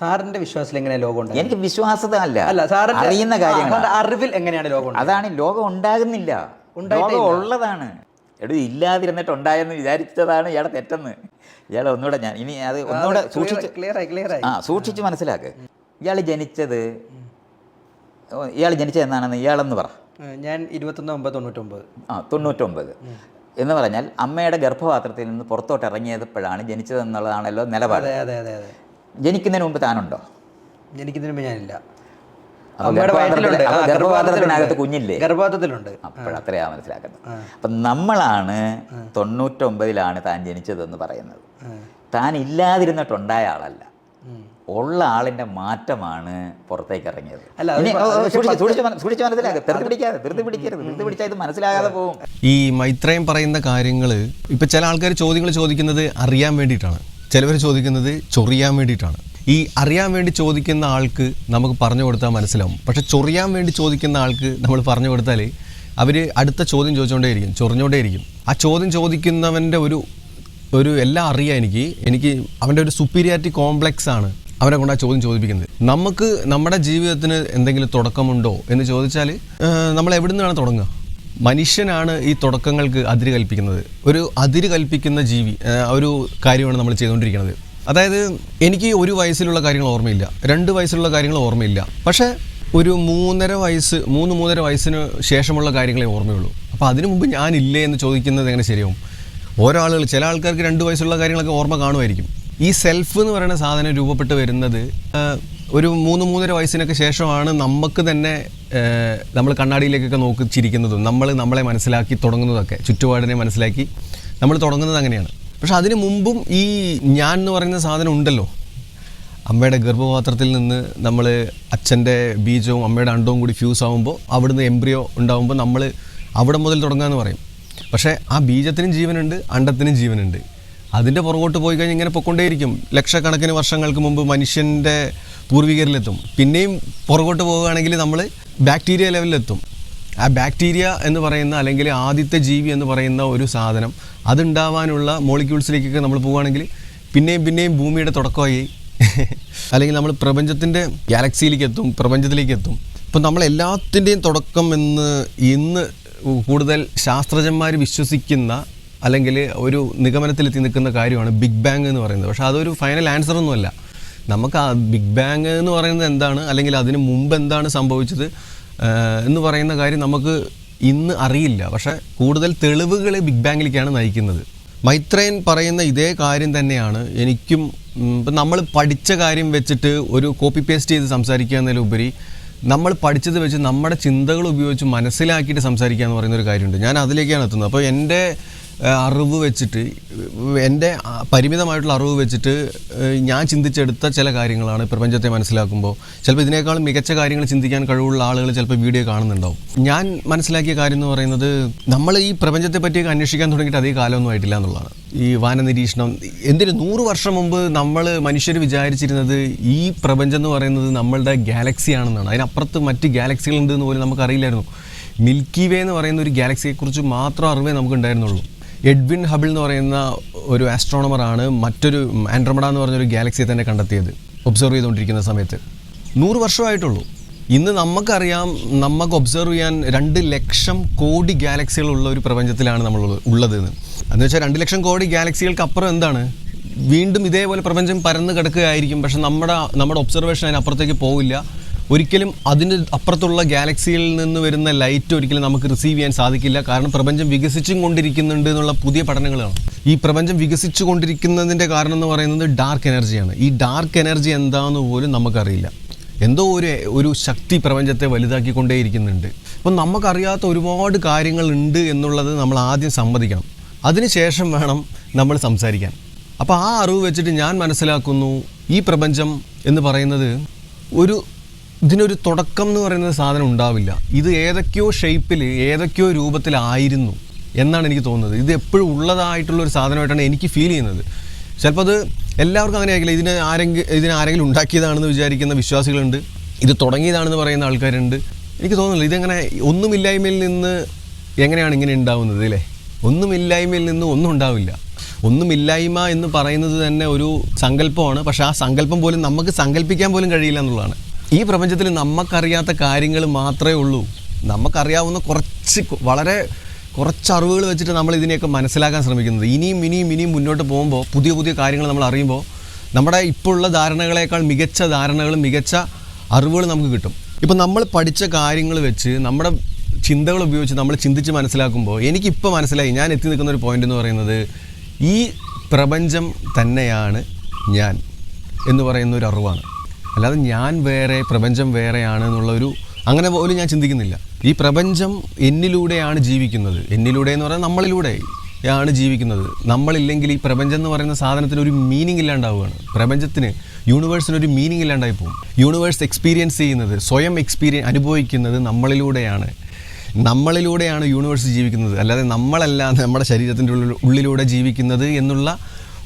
സാറിന്റെ വിശ്വാസത്തിൽ എങ്ങനെ ലോകം ഉണ്ട് എനിക്ക് വിശ്വാസത അല്ല അല്ല സാറിന്റെ അറിയുന്ന കാര്യം കാര്യങ്ങൾ അറിവിൽ എങ്ങനെയാണ് ലോകം? അതാണ് ലോകം ഉണ്ടാകുന്നില്ല. ലോകം. ഉള്ളതാണ്. എടോ ഇല്ലാതിരുന്നിട്ട് ഉണ്ടായെന്ന് വിചാരിച്ചതാണ് ഇയാളെ തെറ്റെന്ന്. ഇയാളെ ഒന്നുകൂടെ ഞാൻ ഇനി അത് ഒന്നുകൂടെ സൂക്ഷിച്ച് ക്ലിയർ ആയി ക്ലിയർ ആയി. ആ സൂക്ഷിച്ച് മനസ്സിലാക്ക്. ഇയാൾ ജനിച്ചത് ഇയാൾ ജനിച്ചത് എന്നാണെന്ന് ഇയാളെന്ന് പറ. ഞാൻ ഇരുപത്തൊന്ന് ഒമ്പത് തൊണ്ണൂറ്റൊമ്പത്. ആ തൊണ്ണൂറ്റൊമ്പത്. എന്ന് പറഞ്ഞാൽ അമ്മയുടെ ഗർഭപാത്രത്തിൽ നിന്ന് പുറത്തോട്ട് ഇറങ്ങിയപ്പോഴാണ് ജനിച്ചതെന്നുള്ളതാണല്ലോ നിലപാട്. ജനിക്കുന്നതിന് മുമ്പ് താനുണ്ടോ? ജനിക്കുന്നതിന് മുമ്പ് ഞാനില്ല. ഗർഭപാത്രത്തിനകത്ത് കുഞ്ഞില്ലേ? ഗർഭപാത്രത്തിലുണ്ട്. അപ്പോഴത്രയാ മനസ്സിലാക്കുന്നത്. അപ്പം നമ്മളാണ് തൊണ്ണൂറ്റൊമ്പതിലാണ് താൻ ജനിച്ചതെന്ന് പറയുന്നത്. താൻ ഇല്ലാതിരുന്നിട്ടുണ്ടായ ആളല്ല. ഉള്ള ആളിന്റെ മാറ്റമാണ് പുറത്തേക്ക് ഇറങ്ങിയത്. സൂക്ഷിച്ച് മനസ്സിലാക്കുക പിടിക്കാതെ പിടിക്കരുത്. പിടിച്ചാൽ ഇത് മനസ്സിലാകാതെ പോകും. ഈ മൈത്രയം പറയുന്ന കാര്യങ്ങൾ ഇപ്പൊ ചില ആൾക്കാർ ചോദ്യങ്ങൾ ചോദിക്കുന്നത് അറിയാൻ വേണ്ടിയിട്ടാണ്. ചിലവർ ചോദിക്കുന്നത് ചൊറിയാൻ വേണ്ടിയിട്ടാണ്. ഈ അറിയാൻ വേണ്ടി ചോദിക്കുന്ന ആൾക്ക് നമുക്ക് പറഞ്ഞു കൊടുത്താൽ മനസ്സിലാവും. പക്ഷെ ചൊറിയാൻ വേണ്ടി ചോദിക്കുന്ന ആൾക്ക് നമ്മൾ പറഞ്ഞു കൊടുത്താൽ അവർ അടുത്ത ചോദ്യം ചോദിച്ചുകൊണ്ടേയിരിക്കും ചൊറിഞ്ഞുകൊണ്ടേയിരിക്കും. ആ ചോദ്യം ചോദിക്കുന്നവന്റെ ഒരു ഒരു എല്ലാം അറിയാം എനിക്ക്. എനിക്ക് അവന്റെ ഒരു സുപ്പീരിയാരിറ്റി കോംപ്ലക്സ് ആണ് അവരെ കൊണ്ട് ആ ചോദ്യം ചോദിപ്പിക്കുന്നത്. നമുക്ക് നമ്മുടെ ജീവിതത്തിന് എന്തെങ്കിലും തുടക്കമുണ്ടോ എന്ന് ചോദിച്ചാൽ നമ്മൾ എവിടെ നിന്നാണ് തുടങ്ങുക? മനുഷ്യനാണ് ഈ തുടക്കങ്ങൾക്ക് അതിര് കൽപ്പിക്കുന്നത്. ഒരു അതിര് കൽപ്പിക്കുന്ന ജീവി ഒരു കാര്യമാണ് നമ്മൾ ചെയ്തുകൊണ്ടിരിക്കുന്നത്. അതായത് എനിക്ക് ഒരു വയസ്സിലുള്ള കാര്യങ്ങൾ ഓർമ്മയില്ല. രണ്ട് വയസ്സിലുള്ള കാര്യങ്ങൾ ഓർമ്മയില്ല. പക്ഷേ ഒരു മൂന്നര വയസ്സ് മൂന്ന് മൂന്നര വയസ്സിന് ശേഷമുള്ള കാര്യങ്ങളെ ഓർമ്മയുള്ളൂ. അപ്പോൾ അതിനു മുമ്പ് ഞാനില്ലേ എന്ന് ചോദിക്കുന്നത് എങ്ങനെ ശരിയാവും? ഓരോ ആളുകൾ ചില ആൾക്കാർക്ക് രണ്ട് വയസ്സുള്ള കാര്യങ്ങളൊക്കെ ഓർമ്മ കാണുമായിരിക്കും. ഈ സെൽഫ് എന്ന് പറയുന്ന സാധനം രൂപപ്പെട്ട് വരുന്നത് ഒരു മൂന്ന് മൂന്നര വയസ്സിനൊക്കെ ശേഷമാണ് നമുക്ക് തന്നെ നമ്മൾ കണ്ണാടിയിലേക്കൊക്കെ നോക്കി ചിരിക്കുന്നതും നമ്മൾ നമ്മളെ മനസ്സിലാക്കി തുടങ്ങുന്നതൊക്കെ ചുറ്റുപാടിനെ മനസ്സിലാക്കി നമ്മൾ തുടങ്ങുന്നത് അങ്ങനെയാണ്. പക്ഷെ അതിനു മുമ്പും ഈ ഞാൻ എന്ന് പറയുന്ന സാധനം ഉണ്ടല്ലോ. അമ്മയുടെ ഗർഭപാത്രത്തിൽ നിന്ന് നമ്മൾ അച്ഛന്റെ ബീജവും അമ്മയുടെ അണ്ടവും കൂടി ഫ്യൂസ് ആകുമ്പോൾ അവിടുന്ന് എംബ്രിയോ ഉണ്ടാകുമ്പോൾ നമ്മൾ അവിടെ മുതൽ തുടങ്ങാമെന്ന് പറയും. പക്ഷേ ആ ബീജത്തിനും ജീവനുണ്ട് അണ്ടത്തിനും ജീവനുണ്ട്. അതിന്റെ പുറകോട്ട് പോയി കഴിഞ്ഞാൽ ഇങ്ങനെ പൊക്കൊണ്ടേയിരിക്കും ലക്ഷക്കണക്കിന് വർഷങ്ങൾക്ക് മുമ്പ് മനുഷ്യന്റെ പൂർവികരിലെത്തും. പിന്നെയും പുറകോട്ട് പോവുകയാണെങ്കിൽ നമ്മൾ ബാക്ടീരിയ ലെവലിലെത്തും ആ ബാക്ടീരിയ എന്ന് പറയുന്ന അല്ലെങ്കിൽ ആദ്യത്തെ ജീവി എന്ന് പറയുന്ന ഒരു സാധനം അതുണ്ടാവാനുള്ള മോളിക്യൂൾസിലേക്കൊക്കെ നമ്മൾ പോവുകയാണെങ്കിൽ പിന്നെയും പിന്നെയും ഭൂമിയുടെ തുടക്കമായി. അല്ലെങ്കിൽ നമ്മൾ പ്രപഞ്ചത്തിന്റെ ഗാലക്സിയിലേക്ക് എത്തും പ്രപഞ്ചത്തിലേക്ക് എത്തും ഇപ്പം നമ്മൾ എല്ലാത്തിന്റെയും തുടക്കം എന്ന് ഇന്ന് കൂടുതൽ ശാസ്ത്രജ്ഞന്മാർ വിശ്വസിക്കുന്ന അല്ലെങ്കിൽ ഒരു നിഗമനത്തിലെത്തി നിൽക്കുന്ന കാര്യമാണ് ബിഗ് ബാങ് എന്ന് പറയുന്നത്. പക്ഷേ അതൊരു ഫൈനൽ ആൻസർ ഒന്നുമല്ല. നമുക്ക് ആ ബിഗ് ബാങ് എന്ന് പറയുന്നത് എന്താണ്? അല്ലെങ്കിൽ അതിന് മുമ്പ് എന്താണ് സംഭവിച്ചത്? എന്ന് പറയുന്ന കാര്യം നമുക്ക് ഇന്ന് അറിയില്ല. പക്ഷേ കൂടുതൽ തെളിവുകൾ ബിഗ് ബാങ്ങിലേക്കാണ് നയിക്കുന്നത്. മൈത്രേൻ പറയുന്ന ഇതേ കാര്യം തന്നെയാണ്. എനിക്കും ഇപ്പം നമ്മൾ പഠിച്ച കാര്യം വെച്ചിട്ട് ഒരു കോപ്പി പേസ്റ്റ് ചെയ്ത് സംസാരിക്കുക എന്നതിലുപരി നമ്മൾ പഠിച്ചത് വെച്ച് നമ്മുടെ ചിന്തകൾ ഉപയോഗിച്ച് മനസ്സിലാക്കിയിട്ട് സംസാരിക്കുക എന്ന് പറയുന്ന ഒരു കാര്യമുണ്ട്. ഞാൻ അതിലേക്കാണ് എത്തുന്നത്. അപ്പോൾ എന്റെ അറിവ് വെച്ചിട്ട് എന്റെ പരിമിതമായിട്ടുള്ള അറിവ് വെച്ചിട്ട് ഞാൻ ചിന്തിച്ചെടുത്ത ചില കാര്യങ്ങളാണ് പ്രപഞ്ചത്തെ മനസ്സിലാക്കുമ്പോൾ. ചിലപ്പോൾ ഇതിനേക്കാളും മികച്ച കാര്യങ്ങൾ ചിന്തിക്കാൻ കഴിവുള്ള ആളുകൾ ചിലപ്പോൾ വീഡിയോ കാണുന്നുണ്ടാവും. ഞാൻ മനസ്സിലാക്കിയ കാര്യം എന്ന് പറയുന്നത് നമ്മൾ ഈ പ്രപഞ്ചത്തെ പറ്റിയൊക്കെ അന്വേഷിക്കാൻ തുടങ്ങിയിട്ട് അധികം കാലമൊന്നും ആയിട്ടില്ല എന്നുള്ളതാണ്. ഈ വാനനിരീക്ഷണം എന്തിന് നൂറ് വർഷം മുമ്പ് നമ്മൾ മനുഷ്യർ വിചാരിച്ചിരുന്നത് ഈ പ്രപഞ്ചം എന്ന് പറയുന്നത് നമ്മളുടെ ഗാലക്സി ആണെന്നാണ്. അതിനപ്പുറത്ത് മറ്റ് ഗാലക്സികൾ ഉണ്ട് എന്ന് പോലും നമുക്കറിയില്ലായിരുന്നു. മിൽക്കി വേ എന്ന് പറയുന്ന ഒരു ഗാലക്സിയെക്കുറിച്ച് മാത്രം അറിവേ നമുക്ക് ഉണ്ടായിരുന്നുള്ളൂ എഡ്വിൻ ഹബിൾ എന്ന് പറയുന്ന ഒരു ആസ്ട്രോണമറാണ് മറ്റൊരു ആൻഡ്രമഡ എന്ന് പറഞ്ഞൊരു ഗാലക്സിയെ തന്നെ കണ്ടെത്തിയത്. ഒബ്സർവ് ചെയ്തുകൊണ്ടിരിക്കുന്ന സമയത്ത്. നൂറ് വർഷമായിട്ടുള്ളൂ. ഇന്ന് നമുക്കറിയാം നമുക്ക് ഒബ്സർവ് ചെയ്യാൻ രണ്ട് ലക്ഷം കോടി ഗാലക്സികൾ ഉള്ള ഒരു പ്രപഞ്ചത്തിലാണ് നമ്മൾ ഉള്ളത് എന്ന് എന്ന് വെച്ചാൽ രണ്ട് ലക്ഷം കോടി ഗാലക്സികൾക്ക് അപ്പുറം എന്താണ്? വീണ്ടും ഇതേപോലെ പ്രപഞ്ചം പരന്ന് കിടക്കുകയായിരിക്കും. പക്ഷെ നമ്മുടെ നമ്മുടെ ഒബ്സർവേഷൻ അതിനപ്പുറത്തേക്ക് പോവില്ല. ഒരിക്കലും അതിന് അപ്പുറത്തുള്ള ഗാലക്സിയിൽ നിന്ന് വരുന്ന ലൈറ്റ് ഒരിക്കലും നമുക്ക് റിസീവ് ചെയ്യാൻ സാധിക്കില്ല. കാരണം പ്രപഞ്ചം വികസിച്ചും കൊണ്ടിരിക്കുന്നുണ്ട് എന്നുള്ള പുതിയ പഠനങ്ങളാണ്. ഈ പ്രപഞ്ചം വികസിച്ചു കൊണ്ടിരിക്കുന്നതിന്റെ കാരണം എന്ന് പറയുന്നത് ഡാർക്ക് എനർജിയാണ് ഈ ഡാർക്ക് എനർജി എന്താണെന്ന് പോലും നമുക്കറിയില്ല. എന്തോ ഒരു ഒരു ശക്തി പ്രപഞ്ചത്തെ വലുതാക്കിക്കൊണ്ടേയിരിക്കുന്നുണ്ട്. അപ്പം നമുക്കറിയാത്ത ഒരുപാട് കാര്യങ്ങളുണ്ട് എന്നുള്ളത് നമ്മൾ ആദ്യം സമ്മതിക്കണം. അതിനുശേഷം വേണം നമ്മൾ സംസാരിക്കാൻ. അപ്പോൾ ആ അറിവ് വെച്ചിട്ട് ഞാൻ മനസ്സിലാക്കുന്നു ഈ പ്രപഞ്ചം എന്ന് പറയുന്നത് ഒരു ഇതിനൊരു തുടക്കം എന്ന് പറയുന്ന സാധനം ഉണ്ടാവില്ല. ഇത് ഏതൊക്കെയോ ഷേപ്പിൽ ഏതൊക്കെയോ രൂപത്തിലായിരുന്നു എന്നാണ് എനിക്ക് തോന്നുന്നത്. ഇത് എപ്പോഴും ഉള്ളതായിട്ടുള്ള ഒരു സാധനമായിട്ടാണ് എനിക്ക് ഫീൽ ചെയ്യുന്നത്. ചിലപ്പോൾ അത് എല്ലാവർക്കും അങ്ങനെ ആയിരിക്കില്ല ഇതിന് ആരെങ്കിലും ഇതിന് ആരെങ്കിലും ഉണ്ടാക്കിയതാണെന്ന് വിചാരിക്കുന്ന വിശ്വാസികളുണ്ട്. ഇത് തുടങ്ങിയതാണെന്ന് പറയുന്ന ആൾക്കാരുണ്ട്. എനിക്ക് തോന്നുന്നില്ല. ഇതെങ്ങനെ ഒന്നുമില്ലായ്മയിൽ നിന്ന് എങ്ങനെയാണ് ഇങ്ങനെ ഉണ്ടാവുന്നത് അല്ലേ? ഒന്നുമില്ലായ്മയിൽ നിന്ന് ഒന്നും ഉണ്ടാവില്ല. ഒന്നുമില്ലായ്മ എന്ന് പറയുന്നത് തന്നെ ഒരു സങ്കല്പമാണ്. പക്ഷേ ആ സങ്കല്പം പോലും നമുക്ക് സങ്കല്പിക്കാൻ പോലും കഴിയില്ല എന്നുള്ളതാണ്. ഈ പ്രപഞ്ചത്തിൽ നമുക്കറിയാത്ത കാര്യങ്ങൾ മാത്രമേ ഉള്ളൂ. നമുക്കറിയാവുന്ന കുറച്ച് വളരെ കുറച്ച് അറിവുകൾ വെച്ചിട്ട് നമ്മൾ ഇതിനെയൊക്കെ മനസ്സിലാക്കാൻ ശ്രമിക്കുന്നത്. ഇനിയും ഇനിയും ഇനിയും മുന്നോട്ട് പോകുമ്പോൾ പുതിയ പുതിയ കാര്യങ്ങൾ നമ്മൾ അറിയുമ്പോൾ നമ്മുടെ ഇപ്പോൾ ഉള്ള ധാരണകളേക്കാൾ മികച്ച ധാരണകളും മികച്ച അറിവുകൾ നമുക്ക് കിട്ടും. ഇപ്പം നമ്മൾ പഠിച്ച കാര്യങ്ങൾ വെച്ച് നമ്മുടെ ചിന്തകൾ ഉപയോഗിച്ച് നമ്മൾ ചിന്തിച്ച് മനസ്സിലാക്കുമ്പോൾ എനിക്കിപ്പോൾ മനസ്സിലായി ഞാൻ എത്തി നിൽക്കുന്ന ഒരു പോയിന്റ് എന്ന് പറയുന്നത് ഈ പ്രപഞ്ചം തന്നെയാണ് ഞാൻ എന്ന് പറയുന്ന ഒരു അറിവാണ്. അല്ലാതെ ഞാൻ വേറെ പ്രപഞ്ചം വേറെയാണ് എന്നുള്ളൊരു അങ്ങനെ പോലും ഞാൻ ചിന്തിക്കുന്നില്ല. ഈ പ്രപഞ്ചം എന്നിലൂടെയാണ് ജീവിക്കുന്നത്. എന്നിലൂടെ എന്ന് പറഞ്ഞാൽ നമ്മളിലൂടെ ആണ് ജീവിക്കുന്നത്. നമ്മളില്ലെങ്കിൽ ഈ പ്രപഞ്ചം എന്ന് പറയുന്ന സാധനത്തിന് ഒരു മീനിങ് ഇല്ലാണ്ടാവുകയാണ്. പ്രപഞ്ചത്തിന് യൂണിവേഴ്സിന് ഒരു മീനിങ് ഇല്ലാണ്ടായി പോകും യൂണിവേഴ്സ് എക്സ്പീരിയൻസ് ചെയ്യുന്നത് സ്വയം എക്സ്പീരിയൻ അനുഭവിക്കുന്നത് നമ്മളിലൂടെയാണ്. നമ്മളിലൂടെയാണ് യൂണിവേഴ്സ് ജീവിക്കുന്നത്. അല്ലാതെ നമ്മളല്ല നമ്മുടെ ശരീരത്തിന്റെ ഉള്ളിൽ ഉള്ളിലൂടെ ജീവിക്കുന്നത് എന്നുള്ള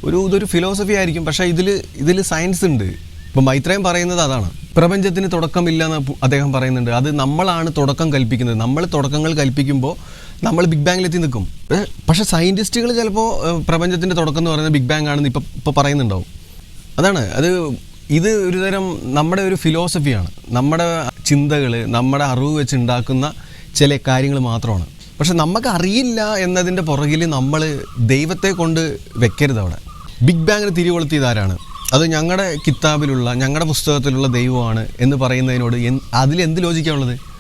ഒരു ഇതൊരു ഫിലോസഫി ആയിരിക്കും. പക്ഷേ ഇതിൽ ഇതിൽ സയൻസ് ഉണ്ട്. ഇപ്പം മൈത്രയും പറയുന്നത് അതാണ്. പ്രപഞ്ചത്തിന് തുടക്കമില്ല എന്ന് അദ്ദേഹം പറയുന്നുണ്ട്. അത് നമ്മളാണ് തുടക്കം കൽപ്പിക്കുന്നത്. നമ്മൾ തുടക്കങ്ങൾ കൽപ്പിക്കുമ്പോൾ നമ്മൾ ബിഗ് ബാങ്ങിലെത്തി നിൽക്കും. പക്ഷേ സയന്റിസ്റ്റുകൾ ചിലപ്പോൾ പ്രപഞ്ചത്തിന്റെ തുടക്കം എന്ന് പറയുന്നത് ബിഗ് ബാങ് ആണെന്ന് ഇപ്പം ഇപ്പോൾ പറയുന്നുണ്ടാവും. അതാണ്. അത് ഇത് ഒരു തരം നമ്മുടെ ഒരു ഫിലോസഫിയാണ്. നമ്മുടെ ചിന്തകൾ നമ്മുടെ അറിവ് വെച്ച് ഉണ്ടാക്കുന്ന ചില കാര്യങ്ങൾ മാത്രമാണ്. പക്ഷെ നമുക്ക് അറിയില്ല എന്നതിന്റെ പുറകിൽ നമ്മൾ ദൈവത്തെ കൊണ്ട് വെക്കരുത് അവിടെ. ബിഗ് ബാങ്ങിന് തിരികൊളുത്തിയത് ആരാണ്? അത് ഞങ്ങളുടെ കിതാബിലുള്ള ഞങ്ങളുടെ പുസ്തകത്തിലുള്ള ദൈവമാണ് എന്ന് പറയുന്നതിനോട് അതിൽ എന്ത് ലോജിക്കാണുള്ളത്